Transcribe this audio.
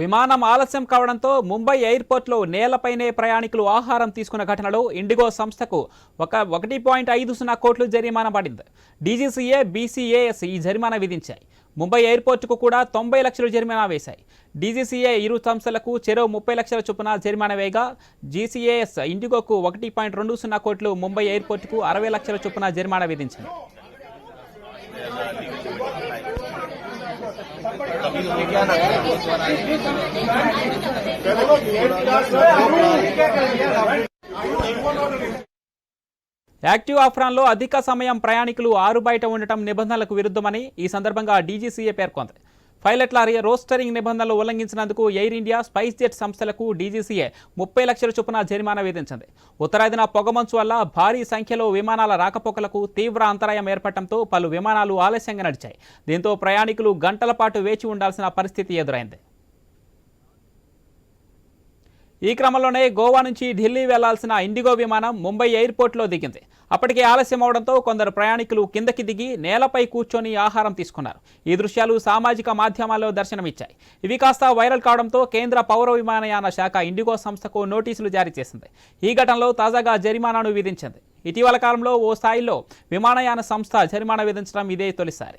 విమానం ఆలస్యం కావడంతో ముంబై ఎయిర్పోర్ట్లో నేలపైనే ప్రయాణికులు ఆహారం తీసుకున్న ఘటనలో ఇండిగో సంస్థకు ఒక ఒకటి పాయింట్ ఐదు సున్నా కోట్లు జరిమానా పడింది. డీజీసీఏ బీసీఏఎస్ ఈ జరిమానా విధించాయి. ముంబై ఎయిర్పోర్టుకు కూడా తొంభై లక్షలు జరిమానా వేశాయి. డీజీసీఏ ఇరు సంస్థలకు చెరో ముప్పై లక్షల చొప్పున జరిమానా వేయగా జీసీఏఎస్ ఇండిగోకు ఒకటి పాయింట్ రెండు సున్నా కోట్లు ముంబై ఎయిర్పోర్టుకు అరవై లక్షల చొప్పున జరిమానా విధించింది. యాక్టివ్ ఆఫ్రాన్లో అధిక సమయం ప్రయాణికులు ఆరు బయట ఉండటం నిబంధనలకు విరుద్ధమని ఈ సందర్భంగా డీజీసీఏ పేర్కొంది. పైలట్ల రి- రోస్టరింగ్ నిబంధనలు ఉల్లంఘించినందుకు ఎయిర్ ఇండియా స్పైస్ జెట్ సంస్థలకు డీజీసీఏ ముప్పై లక్షల చొప్పున జరిమానా విధించింది. ఉత్తరాదిన పొగమంచు వల్ల భారీ సంఖ్యలో విమానాల రాకపోకలకు తీవ్ర అంతరాయం ఏర్పడటంతో పలు విమానాలు ఆలస్యంగా నడిచాయి. దీంతో ప్రయాణికులు గంటల పాటు వేచి ఉండాల్సిన పరిస్థితి ఎదురైంది. ఈ క్రమంలోనే గోవా నుంచి ఢిల్లీ వెళ్ళాల్సిన ఇండిగో విమానం ముంబై ఎయిర్పోర్ట్లో దిగింది. అప్పటికే ఆలస్యం అవడంతో కొందరు ప్రయాణికులు కిందకి దిగి నేలపై కూర్చొని ఆహారం తీసుకున్నారు. ఈ దృశ్యాలు సామాజిక మాధ్యమాల్లో దర్శనమిచ్చాయి. ఇవి కాస్త వైరల్ కావడంతో కేంద్ర పౌర విమానయాన శాఖ ఇండిగో సంస్థకు నోటీసులు జారీ చేసింది. ఈ ఘటనలో తాజాగా జరిమానాను విధించింది. ఇటీవల కాలంలో ఓ స్థాయిలో విమానయాన సంస్థ జరిమానా విధించడం ఇదే తొలిసారి.